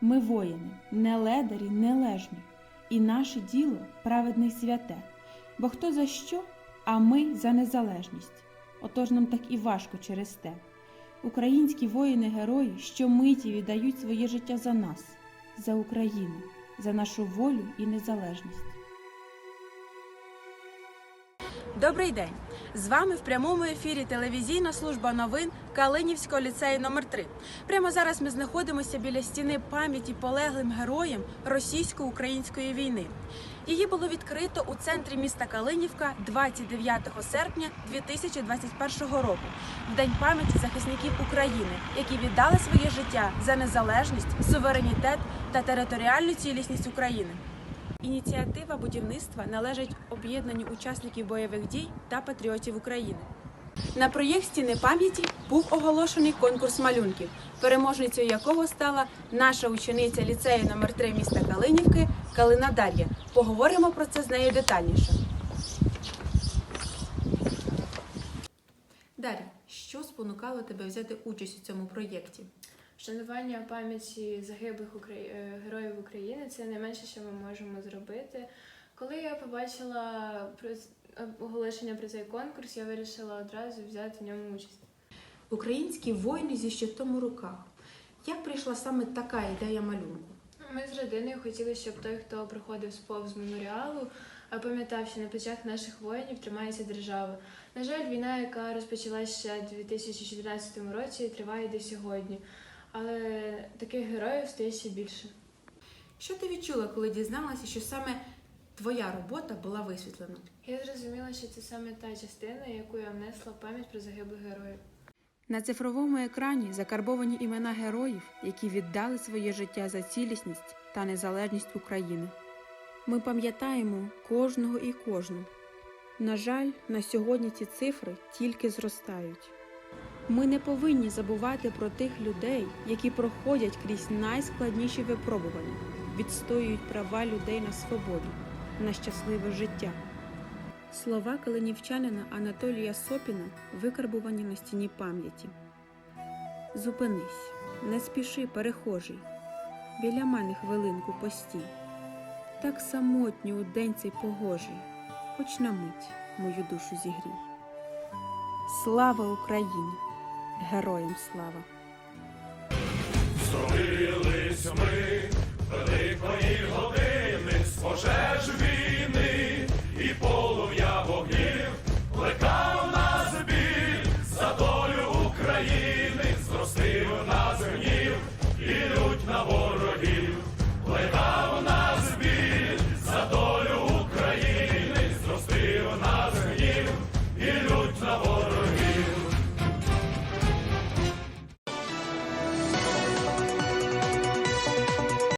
Ми воїни, не ледарі, не лежні, і наше діло праведне й святе. Бо хто за що, а ми за незалежність. Отож нам так і важко через те. Українські воїни-герої щомиті віддають своє життя за нас, за Україну, за нашу волю і незалежність. Добрий день! З вами в прямому ефірі телевізійна служба новин Калинівського ліцею номер 3 Прямо зараз ми знаходимося біля стіни пам'яті полеглим героям російсько-української війни. Її було відкрито у центрі міста Калинівка 29 серпня 2021 року, в день пам'яті захисників України, які віддали своє життя за незалежність, суверенітет та територіальну цілісність України. Ініціатива будівництва належить об'єднанню учасників бойових дій та патріотів України. На проєкт стіни пам'яті був оголошений конкурс малюнків, переможницею якого стала наша учениця ліцею номер 3 міста Калинівки Калина Дар'я. Поговоримо про це з нею детальніше. Дар'я, що спонукало тебе взяти участь у цьому проєкті? Вшанування пам'яті загиблих Украї... е, героїв України це найменше, що ми можемо зробити. Коли я побачила е, оголошення про цей конкурс, я вирішила одразу взяти в ньому участь. Українські воїни зі щитом у руках. Як прийшла саме така ідея малюнку? Ми з родиною хотіли, щоб той, хто проходив повз меморіалу, пам'ятав, що на плечах наших воїнів тримається держава. На жаль, війна, яка розпочалася ще у 2014 році, триває до сьогодні. Але таких героїв стає ще більше. Що ти відчула, коли дізналася, що саме твоя робота була висвітлена? Я зрозуміла, що це саме та частина, яку я внесла в пам'ять про загиблих героїв. На цифровому екрані закарбовані імена героїв, які віддали своє життя за цілісність та незалежність України. Ми пам'ятаємо кожного і кожну. На жаль, на сьогодні ці цифри тільки зростають. Ми не повинні забувати про тих людей, які проходять крізь найскладніші випробування, відстоюють права людей на свободу, на щасливе життя. Слова калинівчанина Анатолія Сопіна викарбувані на стіні пам'яті. Зупинись, не спіши, перехожий, біля мене хвилинку постій. Так самотньо у день цей погожий, хоч на мить мою душу зігрій. Слава Україні! Героям слава! Зорились ми великої години з пожеж війни і полум'я вогнів плекав нас біль за долю України, зростив нас.